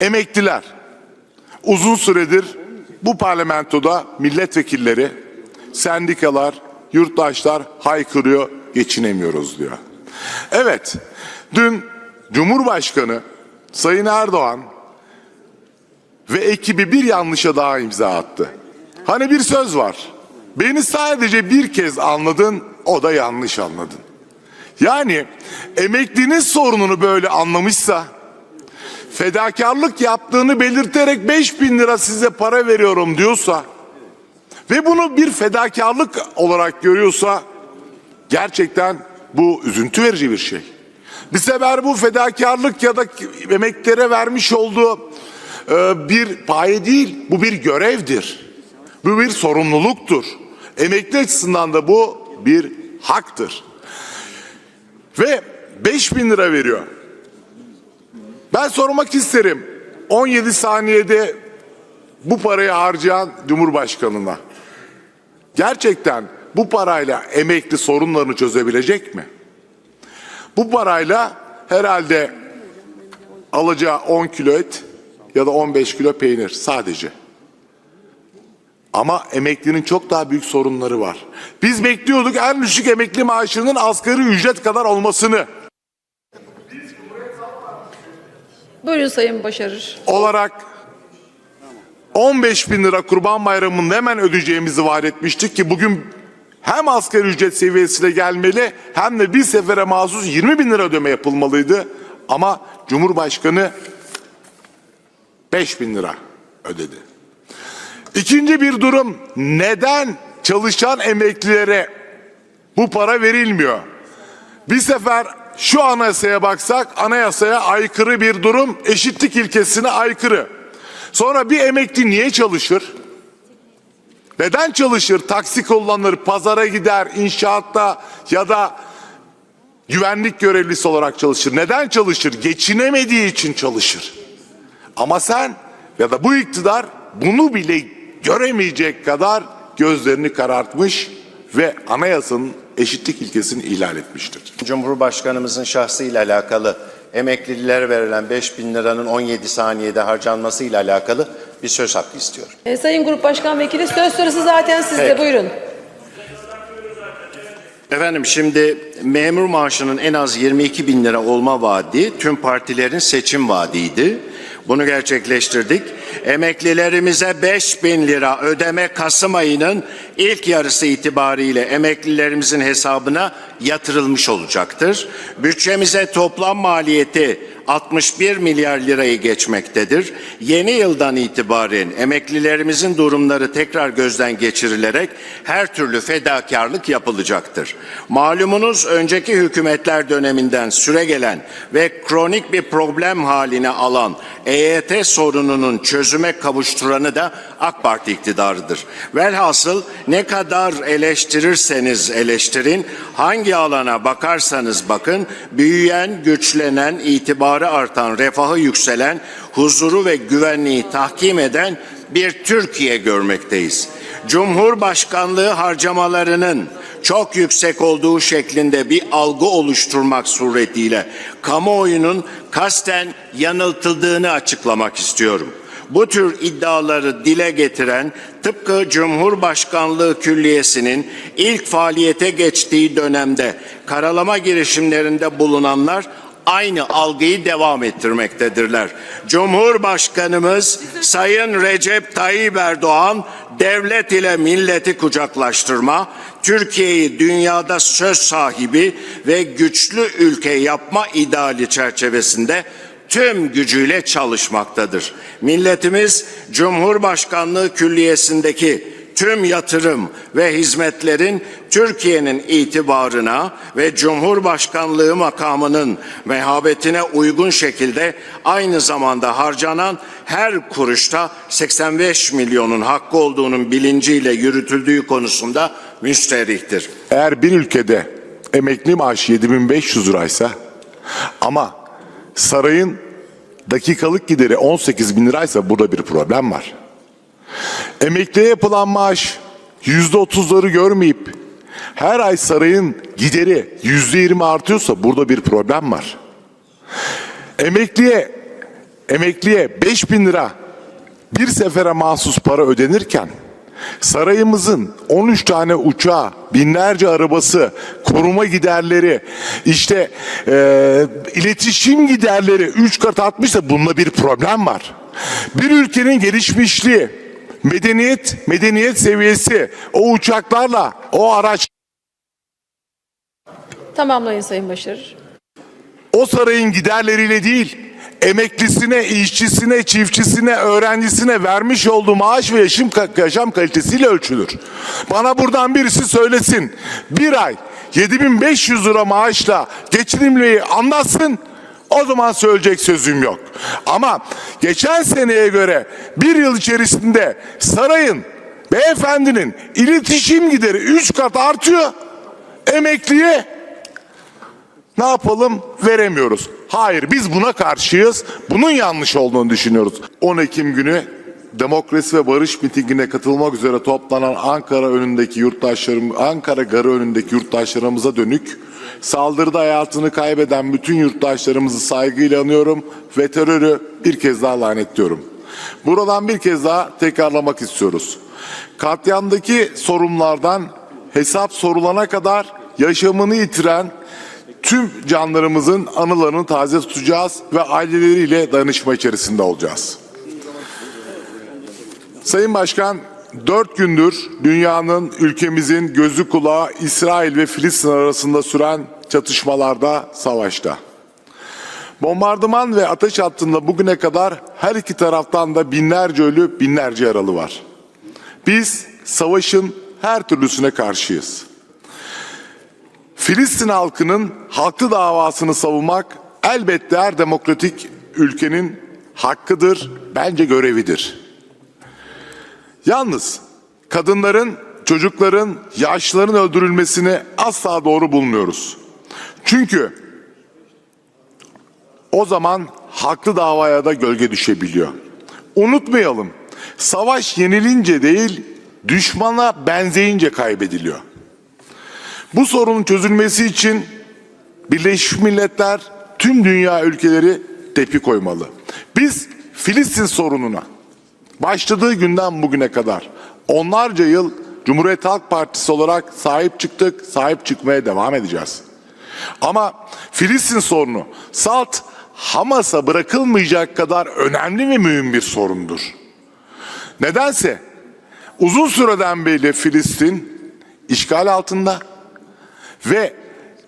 Emekliler uzun süredir bu parlamentoda milletvekilleri, sendikalar, yurttaşlar haykırıyor, geçinemiyoruz diyor. Evet, dün Cumhurbaşkanı Sayın Erdoğan ve ekibi bir yanlışa daha imza attı. Hani bir söz var. Beni sadece bir kez anladın, o da yanlış anladın. Yani emeklinin sorununu böyle anlamışsa, fedakarlık yaptığını belirterek 5 bin lira size para veriyorum diyorsa ve bunu bir fedakarlık olarak görüyorsa gerçekten bu üzüntü verici bir şey. Bir sefer bu fedakarlık ya da emeklere vermiş olduğu e, bir paye değil, bu bir görevdir. Bu bir sorumluluktur. Emekli açısından da bu bir haktır. Ve 5 bin lira veriyor. Ben sormak isterim. 17 saniyede bu parayı harcayan Cumhurbaşkanı'na. Gerçekten bu parayla emekli sorunlarını çözebilecek mi? Bu parayla herhalde alacağı 10 kilo et ya da 15 kilo peynir sadece. Ama emeklinin çok daha büyük sorunları var. Biz bekliyorduk en düşük emekli maaşının asgari ücret kadar olmasını. Buyurun Sayın Başarır. olarak 15 bin lira kurban bayramında hemen ödeyeceğimizi vaat etmiştik ki bugün hem asgari ücret seviyesine gelmeli hem de bir sefere mahsus 20 bin lira ödeme yapılmalıydı. Ama Cumhurbaşkanı 5 bin lira ödedi. İkinci bir durum neden çalışan emeklilere bu para verilmiyor? Bir sefer şu anayasaya baksak anayasaya aykırı bir durum eşitlik ilkesine aykırı. Sonra bir emekli niye çalışır? Neden çalışır? Taksi kullanır, pazara gider, inşaatta ya da güvenlik görevlisi olarak çalışır. Neden çalışır? Geçinemediği için çalışır. Ama sen ya da bu iktidar bunu bile göremeyecek kadar gözlerini karartmış ve anayasanın eşitlik ilkesini ihlal etmiştir. Cumhurbaşkanımızın şahsıyla alakalı emeklilere verilen 5 bin liranın 17 saniyede harcanması ile alakalı bir söz hakkı istiyorum. E, Sayın Grup Başkan Vekili söz sırası zaten sizde. Peki. Buyurun. Efendim şimdi memur maaşının en az 22 bin lira olma vaadi tüm partilerin seçim vaadiydi. Bunu gerçekleştirdik. Emeklilerimize 5 bin lira ödeme Kasım ayının ilk yarısı itibariyle emeklilerimizin hesabına yatırılmış olacaktır. Bütçemize toplam maliyeti 61 milyar lirayı geçmektedir. Yeni yıldan itibaren emeklilerimizin durumları tekrar gözden geçirilerek her türlü fedakarlık yapılacaktır. Malumunuz önceki hükümetler döneminden süre gelen ve kronik bir problem haline alan EYT sorununun çözüme kavuşturanı da AK Parti iktidarıdır. Velhasıl ne kadar eleştirirseniz eleştirin, hangi alana bakarsanız bakın, büyüyen, güçlenen, itibarı artan, refahı yükselen, huzuru ve güvenliği tahkim eden bir Türkiye görmekteyiz. Cumhurbaşkanlığı harcamalarının çok yüksek olduğu şeklinde bir algı oluşturmak suretiyle kamuoyunun kasten yanıltıldığını açıklamak istiyorum. Bu tür iddiaları dile getiren tıpkı Cumhurbaşkanlığı Külliyesi'nin ilk faaliyete geçtiği dönemde karalama girişimlerinde bulunanlar aynı algıyı devam ettirmektedirler. Cumhurbaşkanımız Sayın Recep Tayyip Erdoğan devlet ile milleti kucaklaştırma, Türkiye'yi dünyada söz sahibi ve güçlü ülke yapma ideali çerçevesinde tüm gücüyle çalışmaktadır. Milletimiz Cumhurbaşkanlığı Külliyesi'ndeki tüm yatırım ve hizmetlerin Türkiye'nin itibarına ve Cumhurbaşkanlığı makamının mehabetine uygun şekilde aynı zamanda harcanan her kuruşta 85 milyonun hakkı olduğunun bilinciyle yürütüldüğü konusunda müsterihtir. Eğer bir ülkede emekli maaşı 7500 liraysa ama sarayın dakikalık gideri 18 bin liraysa burada bir problem var. Emekliye yapılan maaş yüzde otuzları görmeyip her ay sarayın gideri yüzde yirmi artıyorsa burada bir problem var. Emekliye emekliye 5 bin lira bir sefere mahsus para ödenirken sarayımızın 13 tane uçağı, binlerce arabası, koruma giderleri, işte e, iletişim giderleri 3 kat artmışsa bunda bir problem var. Bir ülkenin gelişmişliği, medeniyet, medeniyet seviyesi o uçaklarla, o araç Tamamlayın Sayın Başarır. o sarayın giderleriyle değil, emeklisine, işçisine, çiftçisine, öğrencisine vermiş olduğu maaş ve yaşam, yaşam kalitesiyle ölçülür. Bana buradan birisi söylesin. Bir ay 7500 lira maaşla geçinimliği anlatsın. O zaman söyleyecek sözüm yok. Ama geçen seneye göre bir yıl içerisinde sarayın, beyefendinin iletişim gideri 3 kat artıyor. Emekliye ne yapalım veremiyoruz. Hayır biz buna karşıyız. Bunun yanlış olduğunu düşünüyoruz. 10 Ekim günü Demokrasi ve Barış mitingine katılmak üzere toplanan Ankara önündeki yurttaşlarım Ankara Garı önündeki yurttaşlarımıza dönük saldırıda hayatını kaybeden bütün yurttaşlarımızı saygıyla anıyorum ve terörü bir kez daha lanetliyorum. Buradan bir kez daha tekrarlamak istiyoruz. Katliamdaki sorunlardan hesap sorulana kadar yaşamını yitiren tüm canlarımızın anılarını taze tutacağız ve aileleriyle danışma içerisinde olacağız. Sayın Başkan, dört gündür dünyanın, ülkemizin gözü kulağı İsrail ve Filistin arasında süren çatışmalarda, savaşta. Bombardıman ve ateş hattında bugüne kadar her iki taraftan da binlerce ölü, binlerce yaralı var. Biz savaşın her türlüsüne karşıyız. Filistin halkının haklı davasını savunmak elbette her demokratik ülkenin hakkıdır, bence görevidir. Yalnız kadınların, çocukların, yaşlıların öldürülmesini asla doğru bulmuyoruz. Çünkü o zaman haklı davaya da gölge düşebiliyor. Unutmayalım, savaş yenilince değil, düşmana benzeyince kaybediliyor. Bu sorunun çözülmesi için Birleşmiş Milletler tüm dünya ülkeleri tepki koymalı. Biz Filistin sorununa başladığı günden bugüne kadar onlarca yıl Cumhuriyet Halk Partisi olarak sahip çıktık, sahip çıkmaya devam edeceğiz. Ama Filistin sorunu salt Hamas'a bırakılmayacak kadar önemli ve mühim bir sorundur. Nedense uzun süreden beri Filistin işgal altında ve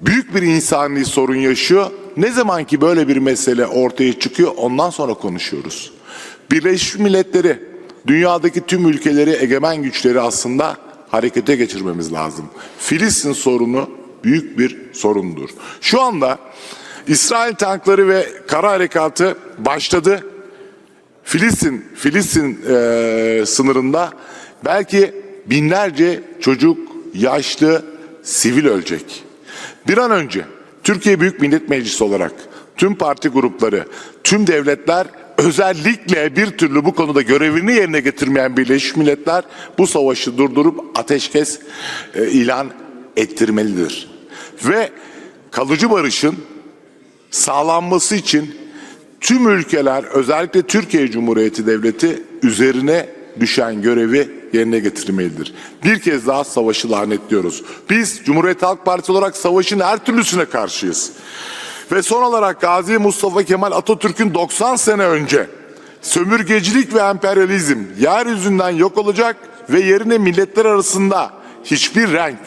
büyük bir insani sorun yaşıyor. Ne zaman ki böyle bir mesele ortaya çıkıyor ondan sonra konuşuyoruz. Birleşmiş Milletleri dünyadaki tüm ülkeleri egemen güçleri aslında harekete geçirmemiz lazım. Filistin sorunu büyük bir sorundur. Şu anda İsrail tankları ve kara harekatı başladı. Filistin Filistin eee, sınırında belki binlerce çocuk, yaşlı, sivil ölecek. Bir an önce Türkiye Büyük Millet Meclisi olarak tüm parti grupları, tüm devletler özellikle bir türlü bu konuda görevini yerine getirmeyen Birleşmiş Milletler bu savaşı durdurup ateşkes e, ilan ettirmelidir. Ve kalıcı barışın sağlanması için tüm ülkeler özellikle Türkiye Cumhuriyeti Devleti üzerine düşen görevi yerine getirmelidir. Bir kez daha savaşı lanetliyoruz. Biz Cumhuriyet Halk Partisi olarak savaşın her türlüsüne karşıyız. Ve son olarak Gazi Mustafa Kemal Atatürk'ün 90 sene önce sömürgecilik ve emperyalizm yeryüzünden yok olacak ve yerine milletler arasında hiçbir renk,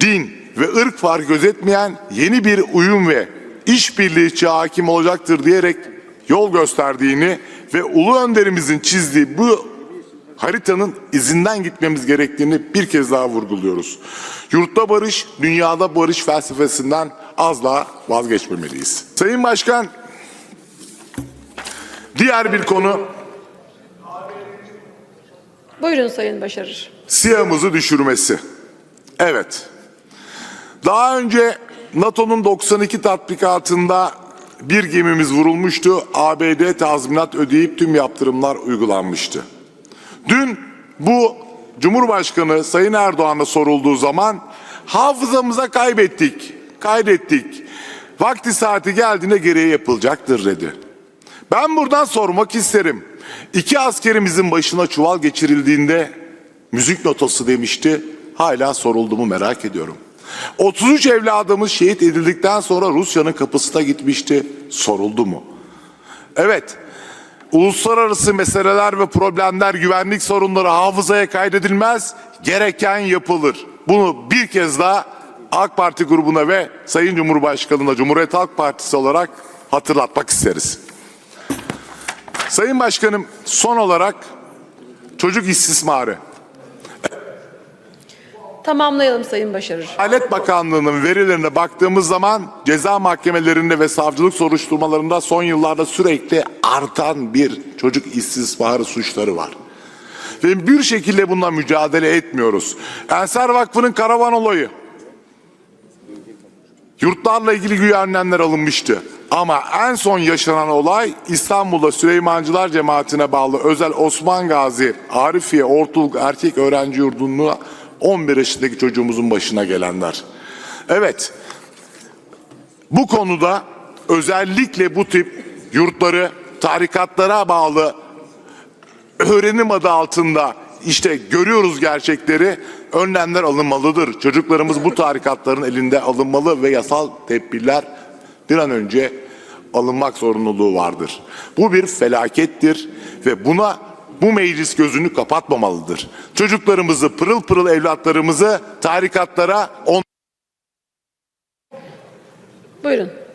din ve ırk fark gözetmeyen yeni bir uyum ve işbirliği hakim olacaktır diyerek yol gösterdiğini ve ulu önderimizin çizdiği bu haritanın izinden gitmemiz gerektiğini bir kez daha vurguluyoruz. Yurtta barış, dünyada barış felsefesinden asla vazgeçmemeliyiz. Sayın Başkan, diğer bir konu Buyurun Sayın Başarır. siyahımızı düşürmesi. Evet. Daha önce NATO'nun 92 tatbikatında bir gemimiz vurulmuştu. ABD tazminat ödeyip tüm yaptırımlar uygulanmıştı. Dün bu Cumhurbaşkanı Sayın Erdoğan'a sorulduğu zaman hafızamıza kaybettik, kaydettik. Vakti saati geldiğinde gereği yapılacaktır dedi. Ben buradan sormak isterim. İki askerimizin başına çuval geçirildiğinde müzik notası demişti. Hala soruldu mu merak ediyorum. 33 evladımız şehit edildikten sonra Rusya'nın kapısına gitmişti. Soruldu mu? Evet. Uluslararası meseleler ve problemler, güvenlik sorunları hafızaya kaydedilmez, gereken yapılır. Bunu bir kez daha AK Parti grubuna ve Sayın Cumhurbaşkanı'na Cumhuriyet Halk Partisi olarak hatırlatmak isteriz. Sayın Başkanım son olarak çocuk istismarı. Tamamlayalım Sayın Başarır. Adalet Bakanlığı'nın verilerine baktığımız zaman ceza mahkemelerinde ve savcılık soruşturmalarında son yıllarda sürekli artan bir çocuk istismarı suçları var. Ve bir şekilde bununla mücadele etmiyoruz. Ensar Vakfı'nın karavan olayı. Yurtlarla ilgili güya önlemler alınmıştı. Ama en son yaşanan olay İstanbul'da Süleymancılar Cemaati'ne bağlı özel Osman Gazi Arifiye Ortaokul Erkek Öğrenci Yurdu'nda 11 yaşındaki çocuğumuzun başına gelenler. Evet, bu konuda özellikle bu tip yurtları tarikatlara bağlı öğrenim adı altında işte görüyoruz gerçekleri önlemler alınmalıdır. Çocuklarımız bu tarikatların elinde alınmalı ve yasal tedbirler bir an önce alınmak zorunluluğu vardır. Bu bir felakettir ve buna bu meclis gözünü kapatmamalıdır. Çocuklarımızı, pırıl pırıl evlatlarımızı tarikatlara on Buyurun.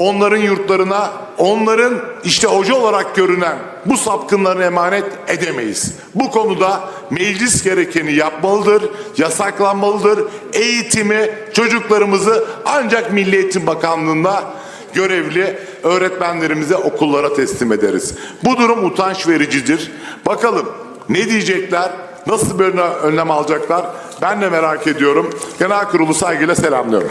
Onların yurtlarına, onların işte hoca olarak görünen bu sapkınlarını emanet edemeyiz. Bu konuda meclis gerekeni yapmalıdır, yasaklanmalıdır. Eğitimi, çocuklarımızı ancak Milli Eğitim Bakanlığı'nda görevli öğretmenlerimize okullara teslim ederiz. Bu durum utanç vericidir. Bakalım ne diyecekler, nasıl bir önlem alacaklar ben de merak ediyorum. Genel kurulu saygıyla selamlıyorum.